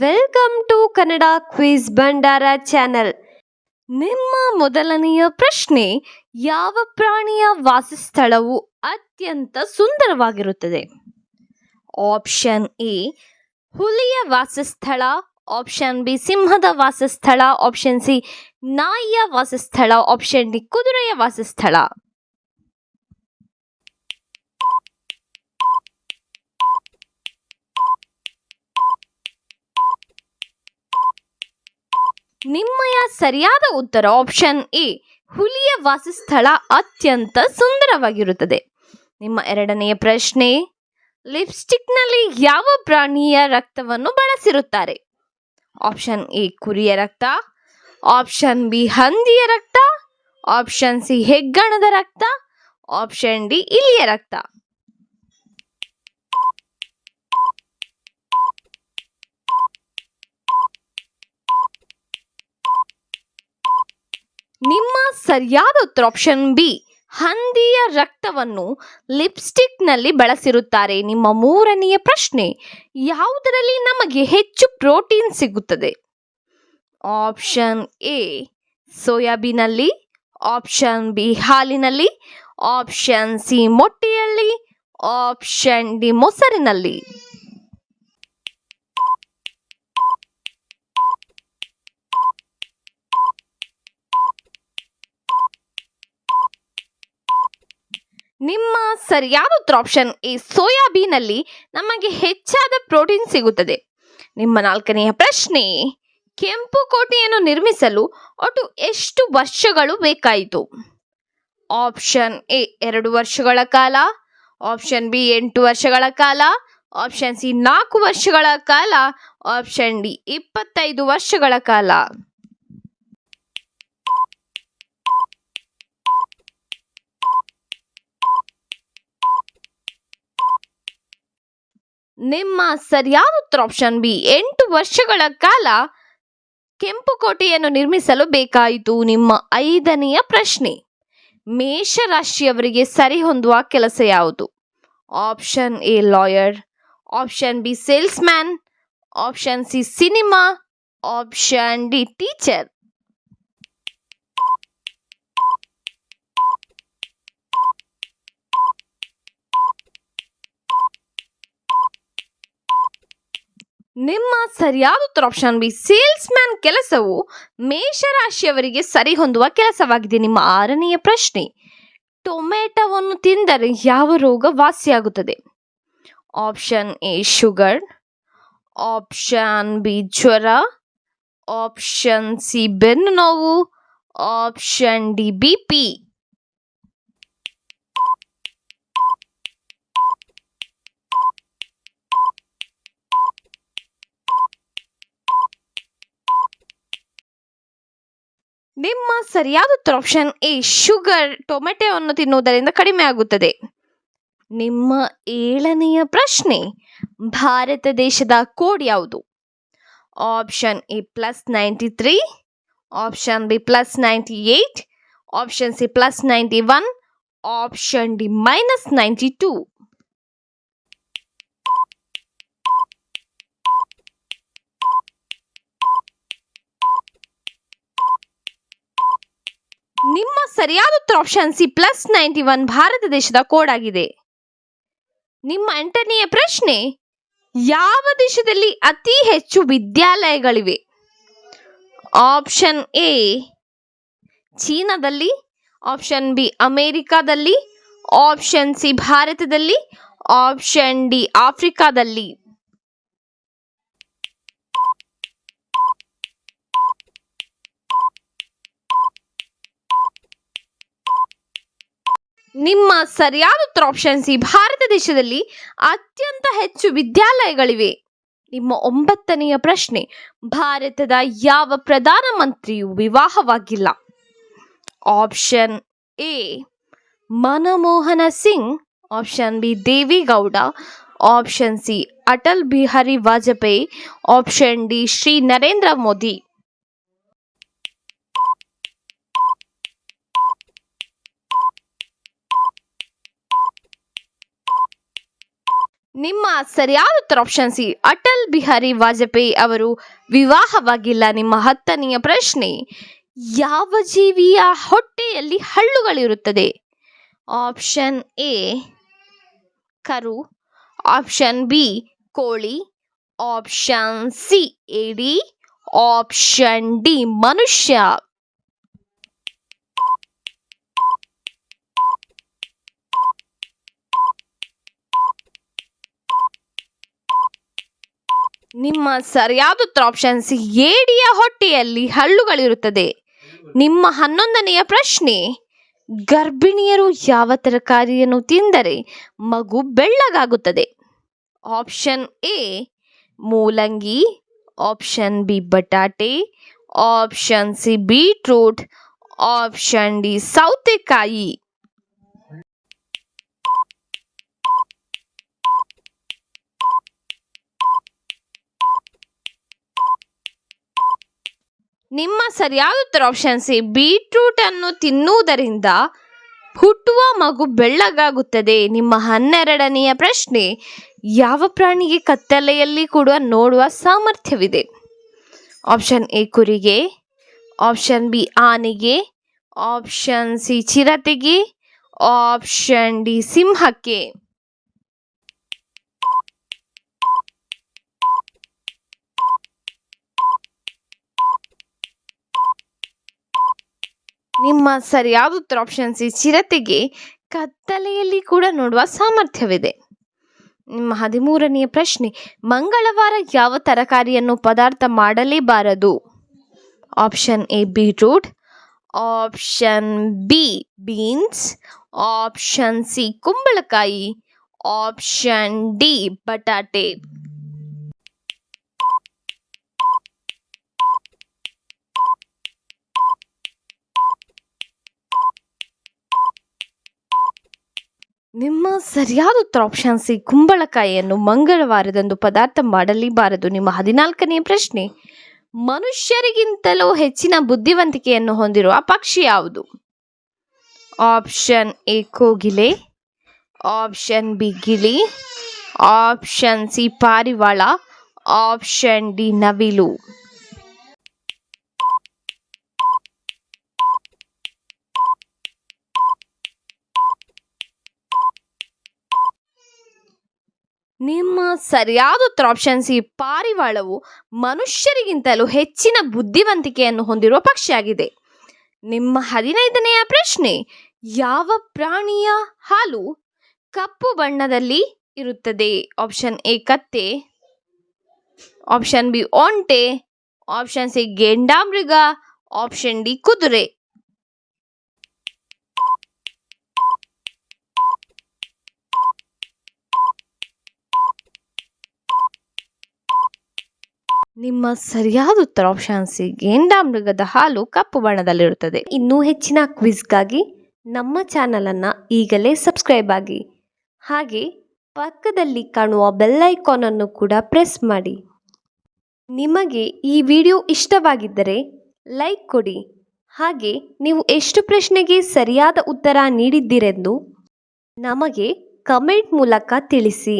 Welcome to Kannada quiz Bhandar channel ನಿಮ್ಮ ಮೊದಲನೆಯ ಪ್ರಶ್ನೆ, ಯಾವ ಪ್ರಾಣಿಯ ವಾಸಸ್ಥಳವು ಅತ್ಯಂತ ಸುಂದರವಾಗಿರುತ್ತದೆ? ಆಪ್ಷನ್ ಎ ಹುಲಿಯ ವಾಸಸ್ಥಳ. ಆಪ್ಷನ್ ಬಿ ಸಿಂಹದ ವಾಸಸ್ಥಳ. ಆಪ್ಷನ್ ಸಿ ನಾಯಿಯ ವಾಸಸ್ಥಳ. ಆಪ್ಷನ್ ಡಿ ಕುದುರೆಯ ವಾಸಸ್ಥಳ. ನಿಮ್ಮಯ ಸರಿಯಾದ ಉತ್ತರ ಆಪ್ಷನ್ ಎ, ಹುಲಿಯ ವಾಸಸ್ಥಳ ಅತ್ಯಂತ ಸುಂದರವಾಗಿರುತ್ತದೆ. ನಿಮ್ಮ ಎರಡನೆಯ ಪ್ರಶ್ನೆ, ಲಿಪ್ಸ್ಟಿಕ್ನಲ್ಲಿ ಯಾವ ಪ್ರಾಣಿಯ ರಕ್ತವನ್ನು ಬಳಸಿರುತ್ತಾರೆ? ಆಪ್ಷನ್ ಎ, ಕುರಿಯ ರಕ್ತ ಆಪ್ಷನ್ ಬಿ, ಹಂದಿಯ ರಕ್ತ ಆಪ್ಷನ್ ಸಿ, ಹೆಗ್ಗಣದ ರಕ್ತ ಆಪ್ಷನ್ ಡಿ, ಇಲಿಯ ರಕ್ತ. ನಿಮ್ಮ ಸರಿಯಾದ ಉತ್ತರ ಆಪ್ಷನ್ ಬಿ ಹಂದಿಯ ರಕ್ತವನ್ನು ಲಿಪ್ಸ್ಟಿಕ್ನಲ್ಲಿ ಬಳಸಿರುತ್ತಾರೆ. ನಿಮ್ಮ ಮೂರನೆಯ ಪ್ರಶ್ನೆ, ಯಾವುದರಲ್ಲಿ ನಮಗೆ ಹೆಚ್ಚು ಪ್ರೋಟೀನ್ ಸಿಗುತ್ತದೆ? ಆಪ್ಷನ್ ಎ ಸೋಯಾಬೀನಲ್ಲಿ. ಆಪ್ಷನ್ ಬಿ ಹಾಲಿನಲ್ಲಿ. ಆಪ್ಷನ್ ಸಿ ಮೊಟ್ಟೆಯಲ್ಲಿ. ಆಪ್ಷನ್ ಡಿ ಮೊಸರಿನಲ್ಲಿ. ನಿಮ್ಮ ಸರಿಯಾದ ಉತ್ತರ ಆಪ್ಷನ್ ಈ ಸೋಯಾಬೀನಲ್ಲಿ ನಮಗೆ ಹೆಚ್ಚಾದ ಪ್ರೋಟೀನ್ ಸಿಗುತ್ತದೆ. ನಿಮ್ಮ ನಾಲ್ಕನೆಯ ಪ್ರಶ್ನೆ, ಕೆಂಪು ಕೋಟೆಯನ್ನು ನಿರ್ಮಿಸಲು ಒಟ್ಟು ಎಷ್ಟು ವರ್ಷಗಳು ಬೇಕಾಯಿತು? ಆಪ್ಷನ್ ಎ, ಎರಡು ವರ್ಷಗಳ ಕಾಲ. ಆಪ್ಷನ್ ಬಿ, ಎಂಟು ವರ್ಷಗಳ ಕಾಲ. ಆಪ್ಷನ್ ಸಿ, ನಾಲ್ಕು ವರ್ಷಗಳ ಕಾಲ. ಆಪ್ಷನ್ ಡಿ, ಇಪ್ಪತ್ತೈದು ವರ್ಷಗಳ ಕಾಲ. ನಿಮ್ಮ ಸರಿಯಾದ ಉತ್ತರ ಆಪ್ಷನ್ ಬಿ ಎಂಟು ವರ್ಷಗಳ ಕಾಲ ಕೆಂಪು ಕೋಟೆಯನ್ನು ನಿರ್ಮಿಸಲು ಬೇಕಾಯಿತು ನಿಮ್ಮ ಐದನೆಯ ಪ್ರಶ್ನೆ. ಮೇಷರಾಶಿಯವರಿಗೆ ಸರಿಹೊಂದುವ ಕೆಲಸ ಯಾವುದು? Option A lawyer option B salesman option C cinema option D teacher ನಿಮ್ಮ ಸರಿಯಾದ ಉತ್ತರ ಆಪ್ಷನ್ ಬಿ ಸೇಲ್ಸ್ ಮ್ಯಾನ್ ಕೆಲಸವು ಮೇಷರಾಶಿಯವರಿಗೆ ಸರಿಹೊಂದುವ ಕೆಲಸವಾಗಿದೆ. ನಿಮ್ಮ ಆರನೆಯ ಪ್ರಶ್ನೆ ಟೊಮೆಟೊವನ್ನು ತಿಂದರೆ ಯಾವ ರೋಗ ವಾಸಿಯಾಗುತ್ತದೆ? Option A sugar option B ಜ್ವರ. ಆಪ್ಷನ್ ಸಿ ಬೆನ್ನು ನೋವು. ಆಪ್ಷನ್ ಡಿ ಬಿ ಪಿ ನಿಮ್ಮ ಸರಿಯಾದ ಉತ್ತರ ಆಪ್ಷನ್ ಎ ಶುಗರ್ ಟೊಮೆಟೊವನ್ನು ತಿನ್ನುವುದರಿಂದ ಕಡಿಮೆ ಆಗುತ್ತದೆ. ನಿಮ್ಮ ಏಳನೆಯ ಪ್ರಶ್ನೆ, ಭಾರತ ದೇಶದ ಕೋಡ್ ಯಾವುದು? Option A plus ninety three option B plus ninety eight option C plus ninety one option D minus ninety two ನಿಮ್ಮ ಸರಿಯಾದ ಉತ್ತರ option C plus ninety one Bharat ದೇಶದ ಕೋಡ್ ಆಗಿದೆ. ನಿಮ್ಮ ಎಂಟನೆಯ ಪ್ರಶ್ನೆ, ಯಾವ ದೇಶದಲ್ಲಿ ಅತಿ ಹೆಚ್ಚು ವಿದ್ಯಾಲಯಗಳಿವೆ? ಆಪ್ಷನ್ ಎ ಚೀನಾದಲ್ಲಿ ಆಪ್ಷನ್ ಬಿ ಅಮೇರಿಕಾದಲ್ಲಿ ಆಪ್ಷನ್ ಸಿ ಭಾರತದಲ್ಲಿ ಆಪ್ಷನ್ ಡಿ ಆಫ್ರಿಕಾದಲ್ಲಿ. ನಿಮ್ಮ ಸರಿಯಾದ ಉತ್ತರ ಆಪ್ಷನ್ ಸಿ ಭಾರತ ದೇಶದಲ್ಲಿ ಅತ್ಯಂತ ಹೆಚ್ಚು ವಿದ್ಯಾಲಯಗಳಿವೆ. ನಿಮ್ಮ ಒಂಬತ್ತನೆಯ ಪ್ರಶ್ನೆ, ಭಾರತದ ಯಾವ ಪ್ರಧಾನಮಂತ್ರಿಯು ವಿವಾಹವಾಗಿಲ್ಲ. Option A Manmohan Singh. Option B Deve Gowda. Option C Atal Bihari Vajpayee. Option D Shri Narendra Modi. ನಿಮ್ಮ ಸರಿಯಾದ ಉತ್ತರ ಆಪ್ಷನ್ ಸಿ, ಅಟಲ್ ಬಿಹಾರಿ ವಾಜಪೇಯಿ ಅವರು ವಿವಾಹವಾಗಿಲ್ಲ. ನಿಮ್ಮ ಹತ್ತನೆಯ ಪ್ರಶ್ನೆ, ಯಾವ ಜೀವಿಯ ಹೊಟ್ಟೆಯಲ್ಲಿ ಹಳ್ಳುಗಳಿರುತ್ತದೆ ಆಪ್ಷನ್ ಎ ಕರು. ಆಪ್ಷನ್ ಬಿ ಕೋಳಿ. ಆಪ್ಷನ್ ಸಿ ಏಡಿ ಆಪ್ಷನ್ ಡಿ ಮನುಷ್ಯ. ನಿಮ್ಮ ಸರಿಯಾದ ಉತ್ತರ ಆಪ್ಷನ್ಸ್ ಏಡಿಯ ಹೊಟ್ಟೆಯಲ್ಲಿ ಹಳ್ಳುಗಳಿರುತ್ತದೆ ನಿಮ್ಮ ಹನ್ನೊಂದನೆಯ ಪ್ರಶ್ನೆ, ಗರ್ಭಿಣಿಯರು ಯಾವ ತರಕಾರಿಯನ್ನು ತಿಂದರೆ ಮಗು ಬೆಳ್ಳಗಾಗುತ್ತದೆ? ಆಪ್ಷನ್ ಎ ಮೂಲಂಗಿ. ಆಪ್ಷನ್ ಬಿ ಬಟಾಟೆ. Option C beetroot option D ಸೌತೆಕಾಯಿ. ನಿಮ್ಮ ಸರಿಯಾದ ಉತ್ತರ ಆಪ್ಷನ್ ಸಿ ಬೀಟ್ರೂಟ್ ಅನ್ನು ತಿನ್ನುವುದರಿಂದ ಹುಟ್ಟುವ ಮಗು ಬೆಳ್ಳಗಾಗುತ್ತದೆ. ನಿಮ್ಮ ಹನ್ನೆರಡನೆಯ ಪ್ರಶ್ನೆ, ಯಾವ ಪ್ರಾಣಿಗೆ ಕತ್ತಲೆಯಲ್ಲಿ ಕೂಡ ನೋಡುವ ಸಾಮರ್ಥ್ಯವಿದೆ? ಆಪ್ಷನ್ ಎ, ಕುರಿಗೆ ಆಪ್ಷನ್ ಬಿ, ಆನೆಗೆ ಆಪ್ಷನ್ ಸಿ, ಚಿರತೆಗೆ ಆಪ್ಷನ್ ಡಿ, ಸಿಂಹಕ್ಕೆ. ನಿಮ್ಮ ಸರಿಯಾದ ಉತ್ತರ ಆಪ್ಷನ್ ಸಿ ಚಿರತೆಗೆ ಕತ್ತಲೆಯಲ್ಲಿ ಕೂಡ ನೋಡುವ ಸಾಮರ್ಥ್ಯವಿದೆ. ನಿಮ್ಮ ಹದಿಮೂರನೆಯ ಪ್ರಶ್ನೆ, ಮಂಗಳವಾರ ಯಾವ ತರಕಾರಿಯನ್ನು ಪದಾರ್ಥ ಮಾಡಲೇಬಾರದು? Option A beetroot option B beans option C ಕುಂಬಳಕಾಯಿ. ಆಪ್ಷನ್ ಡಿ ಬಟಾಟೆ. ನಿಮ್ಮ ಸರಿಯಾದ ಉತ್ತರ ಆಪ್ಷನ್ ಸಿ ಕುಂಬಳಕಾಯಿಯನ್ನು ಮಂಗಳವಾರದಂದು ಪದಾರ್ಥ ಮಾಡಲೇಬಾರದು. ನಿಮ್ಮ ಹದಿನಾಲ್ಕನೇ ಪ್ರಶ್ನೆ, ಮನುಷ್ಯರಿಗಿಂತಲೂ ಹೆಚ್ಚಿನ ಬುದ್ಧಿವಂತಿಕೆಯನ್ನು ಹೊಂದಿರುವ ಪಕ್ಷಿ ಯಾವುದು? ಆಪ್ಷನ್ ಎ, ಕೋಗಿಲೆ. ಆಪ್ಷನ್ ಬಿ, ಗಿಳಿ. ಆಪ್ಷನ್ ಸಿ, ಪಾರಿವಾಳ. ಆಪ್ಷನ್ ಡಿ, ನವಿಲು. ನಿಮ್ಮ ಸರಿಯಾದ ಉತ್ತರ ಆಪ್ಷನ್ ಸಿ ಪಾರಿವಾಳವು ಮನುಷ್ಯರಿಗಿಂತಲೂ ಹೆಚ್ಚಿನ ಬುದ್ಧಿವಂತಿಕೆಯನ್ನು ಹೊಂದಿರುವ ಪಕ್ಷಿಯಾಗಿದೆ. ನಿಮ್ಮ ಹದಿನೈದನೆಯ ಪ್ರಶ್ನೆ, ಯಾವ ಪ್ರಾಣಿಯ ಹಾಲು ಕಪ್ಪು ಬಣ್ಣದಲ್ಲಿ ಇರುತ್ತದೆ? ಆಪ್ಷನ್ ಎ, ಕತ್ತೆ. ಆಪ್ಷನ್ ಬಿ, ಒಂಟೆ. ಆಪ್ಷನ್ ಸಿ, ಗೆಂಡಾಮೃಗ. ಆಪ್ಷನ್ ಡಿ, ಕುದುರೆ. ನಿಮ್ಮ ಸರಿಯಾದ ಉತ್ತರ ಆಪ್ಷನ್ ಸಿ ಗೆಂಡಾಮೃಗದ ಹಾಲು ಕಪ್ಪು ಬಣ್ಣದಲ್ಲಿರುತ್ತದೆ. ಇನ್ನೂ ಹೆಚ್ಚಿನ ಕ್ವಿಜ್ಗಾಗಿ ನಮ್ಮ ಚಾನಲನ್ನು ಈಗಲೇ ಸಬ್ಸ್ಕ್ರೈಬ್ ಆಗಿ. ಹಾಗೆ ಪಕ್ಕದಲ್ಲಿ ಕಾಣುವ ಬೆಲ್ ಐಕಾನ್ ಅನ್ನು ಕೂಡ ಪ್ರೆಸ್ ಮಾಡಿ. ನಿಮಗೆ ಈ ವಿಡಿಯೋ ಇಷ್ಟವಾಗಿದ್ದರೆ ಲೈಕ್ ಕೊಡಿ. ಹಾಗೆ ನೀವು ಎಷ್ಟು ಪ್ರಶ್ನೆಗೆ ಸರಿಯಾದ ಉತ್ತರ ನೀಡಿದ್ದೀರೆಂದು ನಮಗೆ ಕಮೆಂಟ್ ಮೂಲಕ ತಿಳಿಸಿ.